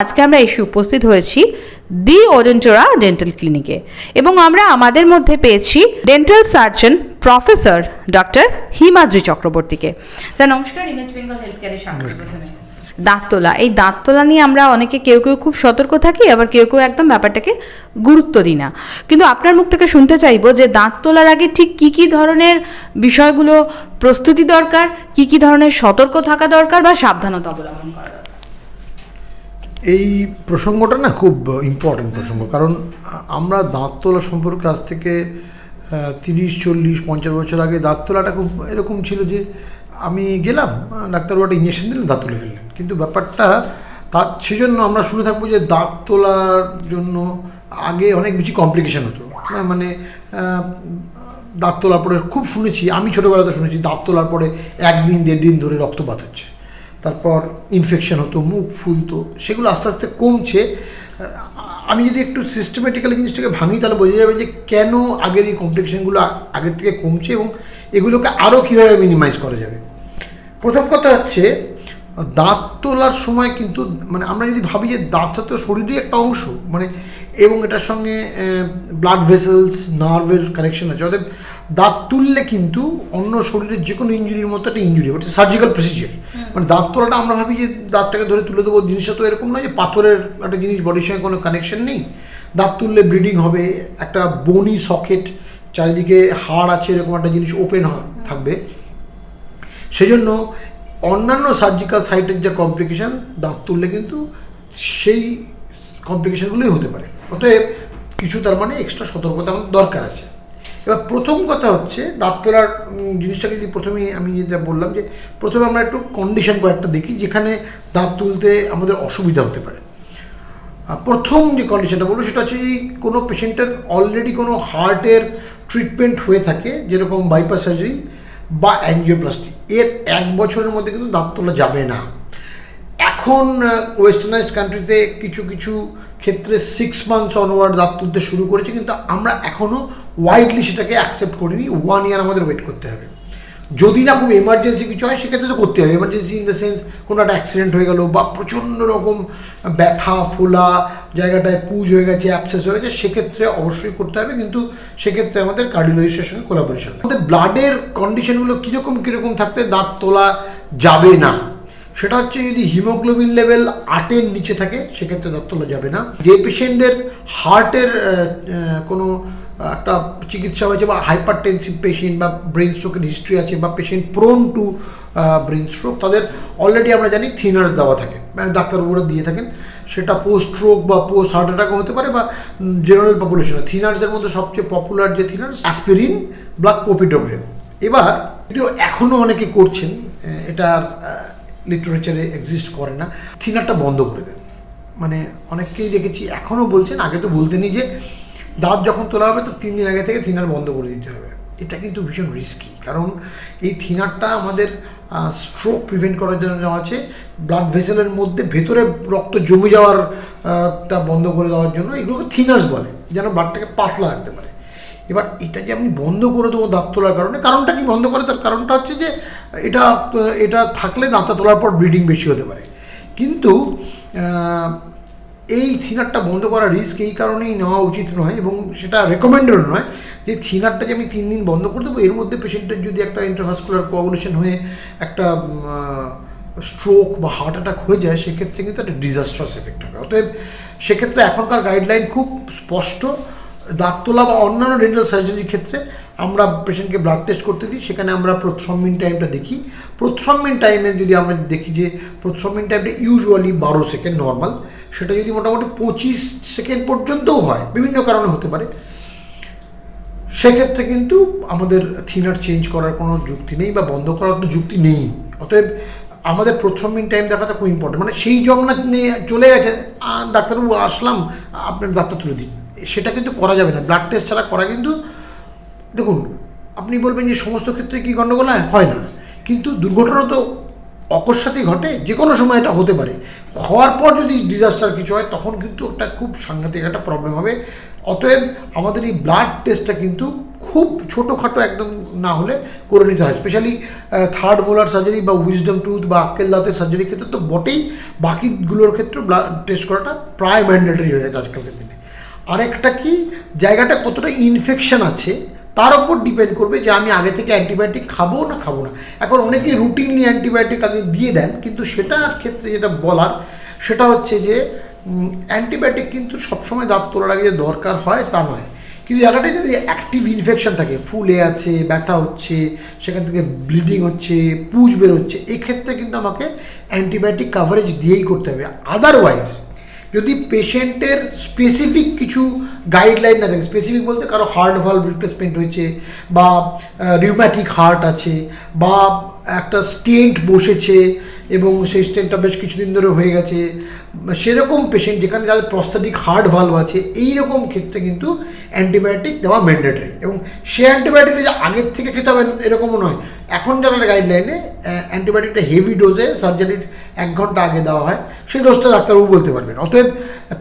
আজকে আমরা এসে উপস্থিত হয়েছি দি ওডেন্টোরা ডেন্টাল ক্লিনিকে এবং আমরা আমাদের মধ্যে পেয়েছি dental surgeon professor doctor Himadri চক্রবর্তীকে। স্যার নমস্কার ইমেজ বেঙ্গল হেলথ কেয়ারে স্বাগত দাঁত তোলা এই দাঁত তোলা নিয়ে আমরা অনেকে কেউ কেউ খুব সতর্ক থাকি আবার কেউ কেউ একদম ব্যাপারটাকে গুরুত্ব দিই না। কিন্তু আপনার মুখ থেকে শুনতে চাইব যে দাঁত তোলার আগে ঠিক কি কি ধরনের বিষয়গুলো প্রস্তুতি দরকার কি কি ধরনের সতর্ক থাকা দরকার বা সাবধানতা অবলম্বন করা এই প্রসঙ্গটা না খুব ইম্পর্টেন্ট প্রসঙ্গ। কারণ আমরা দাঁত তোলা সম্পর্কে আজ থেকে তিরিশ, চল্লিশ, পঞ্চাশ বছর আগে দাঁত তোলাটা খুব এরকম ছিল যে আমি গেলাম, ডাক্তারবাবু একটা ইঞ্জেকশন দিলেন, দাঁত তুলে ফেললেন। কিন্তু ব্যাপারটা তার সেজন্য আমরা শুনে থাকব যে দাঁত তোলার জন্য আগে অনেক বেশি কমপ্লিকেশান হতো। মানে দাঁত তোলার পরে খুব শুনেছি, আমি ছোটোবেলাতে শুনেছি, দাঁত তোলার পরে একদিন দেড় দিন ধরে রক্তপাত হচ্ছে। তারপর ইনফেকশন হতো, মুখ ফুলতো, সেগুলো আস্তে আস্তে কমছে। আমি যদি একটু সিস্টেমেটিক্যালি জিনিসটাকে ভাঙি, তাহলে বোঝা যাবে যে কেন আগের এই কমপ্লিকেশনগুলো আগের থেকে কমছে এবং এগুলোকে আরও কীভাবে মিনিমাইজ করা যাবে। প্রথম কথা হচ্ছে, দাঁত তোলার সময় কিন্তু মানে আমরা যদি ভাবি যে দাঁতটা তো শরীরের একটা অংশ মানে এবং এটার সঙ্গে ব্লাড ভেসেলস নার্ভের কানেকশন আছে। অতএব দাঁত তুললে কিন্তু অন্য শরীরের যে কোনো ইঞ্জুরির মতো একটা ইঞ্জুরি ওটা সার্জিক্যাল প্রসিজিয়ার মানে দাঁত তোলাটা আমরা ভাবি যে দাঁতটাকে ধরে তুলে দেবো জিনিসটা তো এরকম নয় যে পাথরের একটা জিনিস বডির সঙ্গে কোনো কানেকশন নেই। দাঁত তুললে ব্লিডিং হবে একটা বনি সকেট চারিদিকে হাড় আছে এরকম একটা জিনিস ওপেন থাকবে। সেজন্য অন্যান্য সার্জিক্যাল সাইটের যে কমপ্লিকেশান দাঁত তুললে কিন্তু সেই কমপ্লিকেশানগুলোই হতে পারে। অতএব কিছু তার মানে এক্সট্রা সতর্কতা আমাদের দরকার আছে। এবার প্রথম কথা হচ্ছে দাঁত তোলার জিনিসটাকে যদি প্রথমে আমি যেটা বললাম যে প্রথমে আমরা একটু কন্ডিশন কয়েকটা দেখি যেখানে দাঁত তুলতে আমাদের অসুবিধা হতে পারে। প্রথম যে কন্ডিশনটা বলব সেটা হচ্ছে এই কোনো পেশেন্টের অলরেডি কোনো হার্টের ট্রিটমেন্ট হয়ে থাকে, যেরকম বাইপাস সার্জারি বা অ্যাঞ্জিওপ্লাস্টি এর এক বছরের মধ্যে কিন্তু দাঁত তোলা যাবে না। এখন ওয়েস্টার্নাইজড কান্ট্রিতে কিছু কিছু ক্ষেত্রে সিক্স মান্থস অনওয়ার্ড দাঁত তুলতে শুরু করেছে, কিন্তু আমরা এখনও ওয়াইডলি সেটাকে অ্যাকসেপ্ট করিনি। ওয়ান ইয়ার আমাদের ওয়েট করতে হবে। যদি না খুব এমার্জেন্সি কিছু হয়, সেক্ষেত্রে তো করতে হবে। এমার্জেন্সি ইন দ্য সেন্স কোনো একটা অ্যাক্সিডেন্ট হয়ে গেল বা প্রচণ্ড রকম ব্যথা, ফোলা, জায়গাটায় পুজ হয়ে গেছে অ্যাপসেস হয়ে গেছে, সেক্ষেত্রে অবশ্যই করতে হবে। কিন্তু সেক্ষেত্রে আমাদের কার্ডিওলজিস্টের সঙ্গে কোলাবোরেশন আমাদের ব্লাডের কন্ডিশনগুলো কীরকম কীরকম থাকলে দাঁত তোলা যাবে না? সেটা হচ্ছে যদি হিমোগ্লোবিন লেভেল আটের নিচে থাকে, সেক্ষেত্রে দাঁত যাবে না। যে পেশেন্টদের হার্টের কোনো একটা চিকিৎসা হয়েছে বা হাইপার টেনসিভ পেশেন্ট বা ব্রেন স্ট্রোকের হিস্ট্রি আছে বা patient prone to brain stroke, তাদের অলরেডি আমরা জানি থিনার্স দেওয়া থাকে মানে ডাক্তারবাবুরা দিয়ে থাকেন। সেটা পোস্ট স্ট্রোক বা পোস্ট হার্ট অ্যাটাকও হতে পারে বা জেনারেল পপুলেশনে থিনার্সের মধ্যে সবচেয়ে পপুলার যে থিনার্স অ্যাসপিরিন বা কোপিডোগ্রেন এবার যদিও এখনও অনেকে করছেন এটার লিটারেচারে এক্সিস্ট করে না থিনারটা বন্ধ করে দেন। মানে অনেককেই দেখেছি এখনও বলছেন, আগে তো বলতেনই যে, দাঁত যখন তোলা হবে, তো তিন দিন আগে থেকে থিনার বন্ধ করে দিতে হবে। এটা কিন্তু ভীষণ রিস্কি কারণ এই থিনারটা আমাদের স্ট্রোক প্রিভেন্ট করার জন্য দেওয়া আছে ব্লাড ভেসেলের মধ্যে ভেতরে রক্ত জমে যাওয়ার টা বন্ধ করে দেওয়ার জন্য, এগুলোকে থিনার্স বলে, যেন ব্লাডটাকে পাতলা রাখতে পারে। এবার এটা যে আমি বন্ধ করে দেবো দাঁত তোলার কারণে। কারণটা কি? বন্ধ করে তার কারণটা হচ্ছে যে, এটা এটা থাকলে দাঁতটা তোলার পর ব্লিডিং বেশি হতে পারে। কিন্তু এই থিনারটা বন্ধ করার রিস্ক এই কারণেই নেওয়া উচিত নয় এবং সেটা রেকমেন্ডেড নয় যে থিনারটা যে আমি তিন দিন বন্ধ করে দেবো। এর মধ্যে পেশেন্টের যদি একটা ইন্টারভাসকুলার কোয়াগুলেশন হয়ে একটা স্ট্রোক বা হার্ট অ্যাটাক হয়ে যায়, সেক্ষেত্রে কিন্তু একটা ডিজাস্টার্স এফেক্ট হবে। অতএব সেক্ষেত্রে এখনকার গাইডলাইন খুব স্পষ্ট। দাঁত তোলা বা অন্যান্য ডেন্টাল সার্জারির ক্ষেত্রে আমরা পেশেন্টকে ব্লাড টেস্ট করতে দিই, সেখানে আমরা প্রথমিন টাইমটা দেখি। প্রথমিন টাইমে যদি আমরা দেখি যে প্রথমিন টাইমটা ইউজুয়ালি বারো সেকেন্ড নর্মাল সেটা যদি মোটামুটি পঁচিশ সেকেন্ড পর্যন্তও হয়, বিভিন্ন কারণে হতে পারে। সেক্ষেত্রে কিন্তু আমাদের থিনার চেঞ্জ করার কোনো যুক্তি নেই বা বন্ধ করার কোনো যুক্তি নেই। অতএব আমাদের প্রথমিন টাইম দেখাটা খুব ইম্পর্টেন্ট মানে সেই জগন্নাথ নিয়ে চলে গেছে ডাক্তারবাবু আসলাম, আপনার ডাক্তার তুলে দিন। সেটা কিন্তু করা যাবে না। ব্লাড টেস্ট ছাড়া করা কিন্তু, দেখুন, আপনি বলবেন যে সমস্ত ক্ষেত্রে কি গণ্ডগোল হয়? না। কিন্তু দুর্ঘটনা তো অকস্মাতই ঘটে যে কোনো সময় এটা হতে পারে। হওয়ার পর যদি ডিজাস্টার কিছু হয়, তখন কিন্তু একটা খুব সাংঘাতিক একটা প্রবলেম হবে। অতএব আমাদের এই ব্লাড টেস্টটা কিন্তু খুব ছোটোখাটো একদম না হলে করে নিতে হয়। স্পেশালি থার্ড মোলার সার্জারি বা উইজডম টুথ বা আক্কেল দাঁতের সার্জারির ক্ষেত্রে তো বটেই। বাকিগুলোর ক্ষেত্রে ব্লাড টেস্ট করাটা প্রায় ম্যান্ডেটরি হয়ে গেছে আজকালকার দিনে। আরেকটা কি? জায়গাটা কতটা ইনফেকশন আছে, তার উপর ডিপেন্ড করবে যে আমি আগে থেকে অ্যান্টিবায়োটিক খাব না খাব না। এখন অনেকেই রুটিনলি অ্যান্টিবায়োটিক আগে দিয়ে দেন, কিন্তু সেটার ক্ষেত্রে যেটা বলার, সেটা হচ্ছে যে অ্যান্টিবায়োটিক কিন্তু সবসময় দাঁত তোলার আগে দরকার হয় তা নয়। কিন্তু জায়গাটায় যদি অ্যাক্টিভ ইনফেকশন থাকে, ফুলে আছে, ব্যথা হচ্ছে, সেখান থেকে ব্লিডিং হচ্ছে, পুজ বেরোচ্ছে, এক্ষেত্রে কিন্তু আমাকে অ্যান্টিবায়োটিক কাভারেজ দিয়েই করতে হবে। আদারওয়াইজ যদি পেশেন্টের স্পেসিফিক কিছু গাইডলাইন না থাকে। স্পেসিফিক বলতে কারও হার্ট ভাল্ভ রিপ্লেসমেন্ট হয়েছে বা রিউম্যাটিক হার্ট আছে বা একটা স্টেন্ট বসেছে এবং সেই স্টেন্টটা বেশ কিছুদিন ধরে হয়ে গেছে। সেরকম পেশেন্ট যেখানে যাদের প্রস্তাটিক হার্ট ভাল্ভ আছে এই রকম ক্ষেত্রে কিন্তু অ্যান্টিবায়োটিক দেওয়া ম্যান্ডেটরি এবং সে অ্যান্টিবায়োটিকটা যে আগের থেকে খেতে হবে এরকমও নয়। এখন যারা গাইডলাইনে অ্যান্টিবায়োটিকটা হেভি ডোজে সার্জারির এক ঘণ্টা আগে দেওয়া হয়, সেই ডোজটা ডাক্তারবাবু বলতে পারবেন। অতএব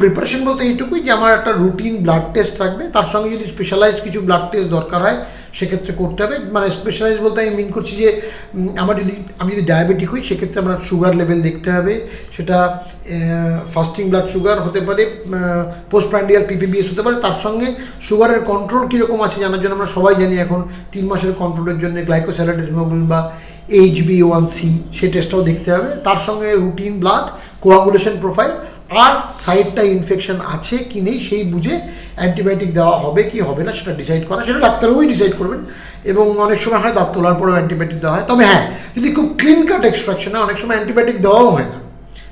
প্রিপারেশন বলতে এইটুকুই যে আমার একটা রুটিন ব্লাড টেস্ট রাখবে তার সঙ্গে যদি স্পেশালাইজড কিছু ব্লাড টেস্ট দরকার হয়, সেক্ষেত্রে করতে হবে। মানে স্পেশালাইজ বলতে আমি মিন করছি যে আমার যদি, আমি যদি ডায়াবেটিক হই, সেক্ষেত্রে আমার সুগার লেভেল দেখতে হবে। সেটা ফাস্টিং ব্লাড সুগার হতে পারে পোস্ট প্র্যান্ডিয়াল পিপিবিএস হতে পারে। তার সঙ্গে সুগারের কন্ট্রোল কীরকম আছে জানার জন্য আমরা সবাই জানি এখন, তিন মাসের কন্ট্রোলের জন্য গ্লাইকোস্যালাইড হিমোগ্লোবিন বা এইচ বি ওয়ান সি সেই টেস্টটাও দেখতে হবে। তার সঙ্গে রুটিন ব্লাড কোয়াগুলেশন প্রোফাইল আর সাইডটা ইনফেকশন আছে কি নেই সেই বুঝে অ্যান্টিবায়োটিক দেওয়া হবে কি হবে না সেটা ডিসাইড করা, সেটা ডাক্তারবাবুই ডিসাইড করবেন। এবং অনেক সময় হয় দাঁত তোলার পরেও অ্যান্টিবায়োটিক দেওয়া হয়। তবে হ্যাঁ যদি খুব ক্লিন কাট এক্সট্রাকশন হয়, অনেক সময় অ্যান্টিবায়োটিক দেওয়াও হয় না।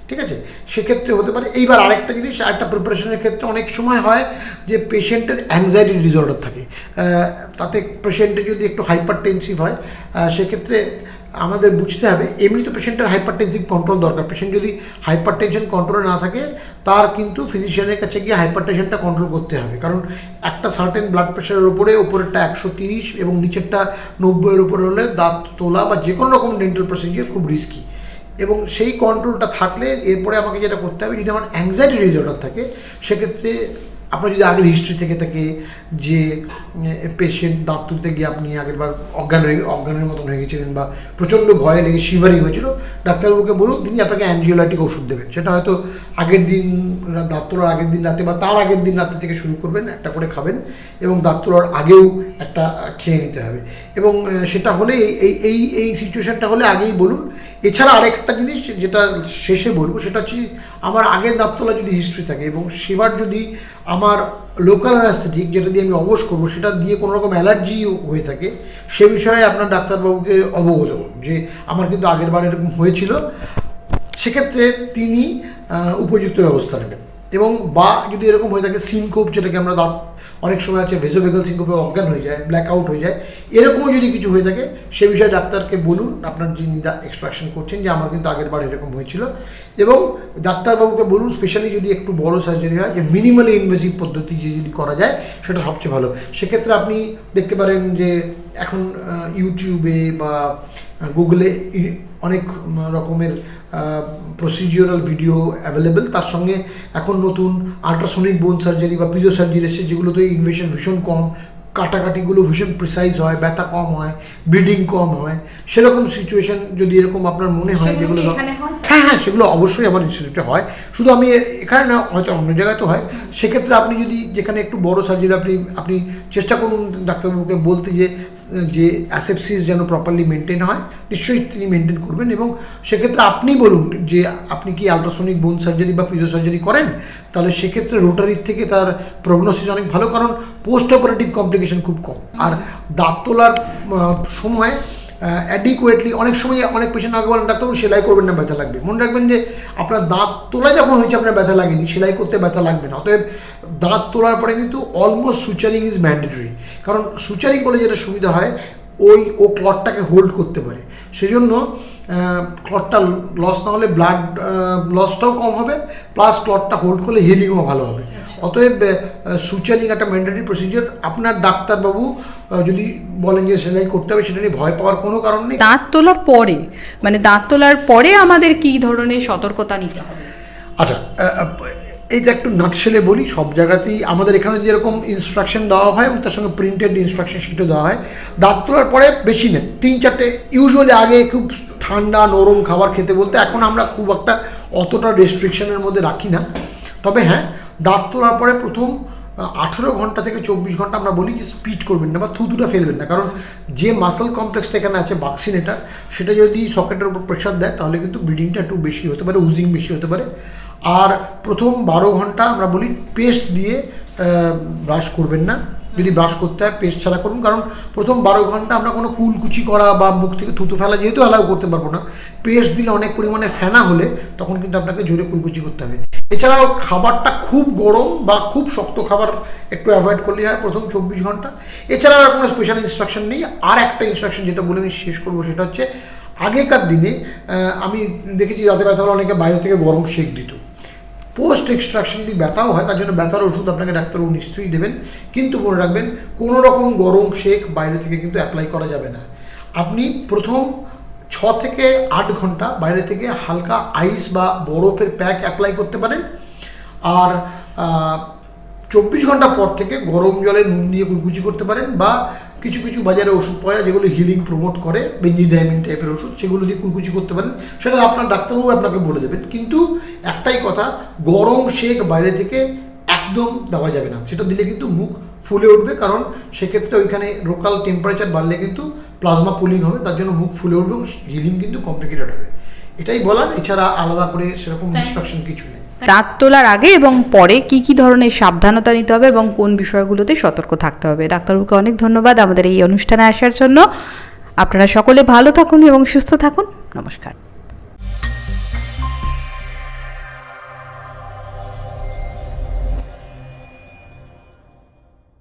ঠিক আছে? সেক্ষেত্রে হতে পারে। এইবার আরেকটা জিনিস একটা প্রিপারেশনের ক্ষেত্রে অনেক সময় হয় যে পেশেন্টের অ্যাংজাইটি ডিসঅর্ডার থাকে। তাতে পেশেন্টের যদি একটু হাইপার টেনসিভ হয় সেক্ষেত্রে আমাদের বুঝতে হবে, এমনি তো পেশেন্টের হাইপার টেনসিভ কন্ট্রোল দরকার। পেশেন্ট যদি হাইপার টেনশন কন্ট্রোলে না থাকে, তার কিন্তু ফিজিশিয়ানের কাছে গিয়ে হাইপার টেনশনটা কন্ট্রোল করতে হবে। কারণ একটা সার্টেন ব্লাড প্রেশারের উপরে উপরেরটা একশো তিরিশ এবং নিচেরটা নব্বইয়ের উপরে হলে দাঁত তোলা বা যে কোনো রকম ডেন্টাল প্রসিজিয়ার খুব রিস্কি এবং সেই কন্ট্রোলটা থাকলে এরপরে আমাকে যেটা করতে হবে, যদি আমার অ্যাংজাইটি ডিসঅর্ডার থাকে, সেক্ষেত্রে আপনার যদি আগের হিস্ট্রি থেকে থাকে যে পেশেন্ট দাঁত তুলতে গিয়ে আপনি আগেরবার অজ্ঞান হয়ে, অজ্ঞানের মতন হয়ে গেছিলেন বা প্রচণ্ড ভয় লেগে শিভারিং হয়েছিল, ডাক্তারবাবুকে বলুন, তিনি আপনাকে অ্যান্টিবায়োটিক ওষুধ দেবেন। সেটা হয়তো আগের দিন দাঁত তোলার আগের দিন রাতে বা তার আগের দিন রাতে থেকে শুরু করবেন, একটা করে খাবেন এবং দাঁত তোলার আগেও একটা খেয়ে নিতে হবে। এবং সেটা হলে এই এই এই সিচুয়েশনটা হলে আগেই বলুন এছাড়া আরেকটা জিনিস যেটা শেষে বলব, সেটা হচ্ছে আমার আগের দাঁততলা যদি হিস্ট্রি থাকে এবং সেবার যদি আমার লোকাল অ্যানাস্থেটিক যেটা দিয়ে আমি অবশ করব, সেটা দিয়ে কোনো রকম অ্যালার্জি হয়ে থাকে, সে বিষয়ে আপনার ডাক্তারবাবুকে অবগত যে আমার কিন্তু আগের বার এরকম হয়েছিল। সেক্ষেত্রে তিনি উপযুক্ত ব্যবস্থা নেবেন। এবং বা যদি এরকম হয়ে থাকে সিনকোপ যেটাকে আমরা দাঁত অনেক সময় আছে ভেজোভেগাল সিনকোপে অজ্ঞান হয়ে যায় ব্ল্যাক আউট হয়ে যায়, এরকমও যদি কিছু হয়ে থাকে, সে বিষয়ে ডাক্তারকে বলুন, আপনার যিনি এক্সট্রাকশন করছেন যে আমার কিন্তু আগের বার এরকম হয়েছিল, এবং ডাক্তারবাবুকে বলুন স্পেশালি যদি একটু বড় সার্জারি হয়, যে মিনিমালি ইনভেসিভ পদ্ধতি যে যদি করা যায়, সেটা সবচেয়ে ভালো। সেক্ষেত্রে আপনি দেখতে পারেন যে এখন ইউটিউবে বা গুগলে অনেক রকমের প্রসিডিওরাল ভিডিও অ্যাভেলেবেল তার সঙ্গে এখন নতুন আল্ট্রাসোনিক বোন সার্জারি বা পিজো সার্জারি এসেছে, যেগুলোতে ইনভেশন ভীষণ কম কাটাকাটিগুলো ভীষণ প্রিসাইজ হয় ব্যথা কম হয় ব্লিডিং কম হয় সেরকম সিচুয়েশন যদি এরকম আপনার মনে হয় যেগুলো হয়? হ্যাঁ হ্যাঁ সেগুলো অবশ্যই আমার ইনস্টিটিউটে হয়। শুধু আমি এখানে না হয়তো অন্য জায়গায় তো হয়। সেক্ষেত্রে আপনি যদি যেখানে একটু বড় সার্জারি আপনি আপনি চেষ্টা করুন ডাক্তারবাবুকে বলতে যে যে অ্যাসেপসিস যেন প্রপারলি মেনটেন হয় নিশ্চয়ই তিনি মেনটেন করবেন এবং সেক্ষেত্রে আপনি বলুন যে আপনি কি আলট্রাসোনিক বোন সার্জারি বা পিজো সার্জারি করেন? তাহলে সেক্ষেত্রে রোটারির থেকে তার প্রগনোসিস অনেক ভালো কারণ পোস্ট অপারেটিভ কমপ্লিকেশন খুব কম। আর দাঁত তোলার সময় অ্যাডিকুয়েটলি অনেক সময় অনেক পেশেন্ট আগে বলেন, ডাক্তারবাবু, সেলাই করবেন না, ব্যথা লাগবে। মনে রাখবেন যে আপনার দাঁত তোলা যখন হয়েছে, আপনার ব্যথা লাগেনি, সেলাই করতে ব্যথা লাগবে না। অতএব দাঁত তোলার পরে কিন্তু অলমোস্ট সুচারিং ইজ ম্যান্ডেটরি কারণ সুচারিং করলে যেটা সুবিধা হয়, ওই, ও ক্লটটাকে হোল্ড করতে পারে। সেজন্য ক্লটটা লস না হলে ব্লাড লসটাও কম হবে প্লাস ক্লটটা হোল্ড করলে হিলিংও ভালো হবে। অতএব সুচারিং একটা ম্যান্ডেটরি প্রসিজিওর আপনার ডাক্তারবাবু যদি বলেন যে সেলাই করতে হবে সেটা নিয়ে ভয় পাওয়ার কোনো কারণ নেই? দাঁত তোলার পরে মানে দাঁত তোলার পরে আমাদের কি ধরনের সতর্কতা নিতে হবে? আচ্ছা এইটা একটু নাটশেলে বলি। সব জায়গাতেই আমাদের এখানে যেরকম ইনস্ট্রাকশন দেওয়া হয় এবং তার সঙ্গে প্রিন্টেড ইনস্ট্রাকশন শিটও দেওয়া হয় দাঁত তোলার পরে বেশি নেই। তিন চারটে ইউজুয়ালি আগে খুব ঠান্ডা নরম খাবার খেতে বলতে এখন আমরা খুব একটা অতটা রেস্ট্রিকশনের মধ্যে রাখি না। তবে হ্যাঁ দাঁত তোলার পরে প্রথম আঠেরো ঘণ্টা থেকে চব্বিশ ঘণ্টা আমরা বলি যে স্পিড করবেন না বা থুতুটা ফেলবেন না। কারণ যে মাসল কমপ্লেক্সটা এখানে আছে বাক্সিনেটার সেটা যদি সকেটের উপর প্রেশার দেয়, তাহলে কিন্তু ব্লিডিংটা একটু বেশি হতে পারে উজিং বেশি হতে পারে। আর প্রথম বারো ঘণ্টা আমরা বলি পেস্ট দিয়ে ব্রাশ করবেন না। যদি ব্রাশ করতে হয় পেস্ট ছাড়া করুন। কারণ প্রথম বারো ঘণ্টা আমরা কোনো কুলকুচি করা বা মুখ থেকে থুতু ফেলা যেহেতু অ্যালাউ করতে পারব না। পেস্ট দিলে অনেক পরিমাণে ফেনা হলে তখন কিন্তু আপনাকে জোরে কুলকুচি করতে হবে। এছাড়াও খাবারটা খুব গরম বা খুব শক্ত খাবার একটু অ্যাভয়েড করলেই হয় প্রথম চব্বিশ ঘণ্টা। এছাড়া আর কোনো স্পেশাল ইনস্ট্রাকশন নেই। আর একটা ইনস্ট্রাকশন যেটা বলে আমি শেষ করব সেটা হচ্ছে, আগেকার দিনে আমি দেখেছি যাতে ব্যথা হলে অনেকে বাইরে থেকে গরম শেক দিত। পোস্ট এক্সট্রাকশন যদি ব্যথাও হয়, তার জন্য ব্যথার ওষুধ আপনাকে ডাক্তারবাবু নিশ্চয়ই দেবেন। কিন্তু মনে রাখবেন, কোনো রকম গরম শেক বাইরে থেকে কিন্তু অ্যাপ্লাই করা যাবে না। আপনি প্রথম ছ থেকে আট ঘণ্টা বাইরে থেকে হালকা আইস বা বরফের প্যাক অ্যাপ্লাই করতে পারেন। আর চব্বিশ ঘণ্টা পর থেকে গরম জলে নুন দিয়ে কুলকুচি করতে পারেন বা কিছু কিছু বাজারে ওষুধ পাওয়া যেগুলো হিলিং প্রমোট করে বেঞ্জিডাইমিন টাইপের ওষুধ, সেগুলো দিয়ে কুলকুচি করতে পারেন। সেটা আপনার ডাক্তারবাবু আপনাকে বলে দেবেন। কিন্তু একটাই কথা, গরম শেক বাইরে থেকে একদম দেওয়া যাবে না। সেটা দিলে কিন্তু মুখ ফুলে উঠবে, কারণ সেক্ষেত্রে ওইখানে লোকাল টেম্পারেচার বাড়লে কিন্তু প্লাজমা পুলিং হবে, তার জন্য মুখ ফুলে উঠবে হিলিং কিন্তু কমপ্লিকেটেড হবে। এটাই বলার এছাড়া আলাদা করে সেরকম ইনস্ট্রাকশন কিছু নেই। দাঁত তোলার আগে এবং পরে কি কি ধরনের সাবধানতা নিতে হবে এবং কোন বিষয়গুলোতে সতর্ক থাকতে হবে? ডাক্তারবাবুকে অনেক ধন্যবাদ আমাদের এই অনুষ্ঠানে আসার জন্য। আপনারা সকলে ভালো থাকুন এবং সুস্থ থাকুন। নমস্কার।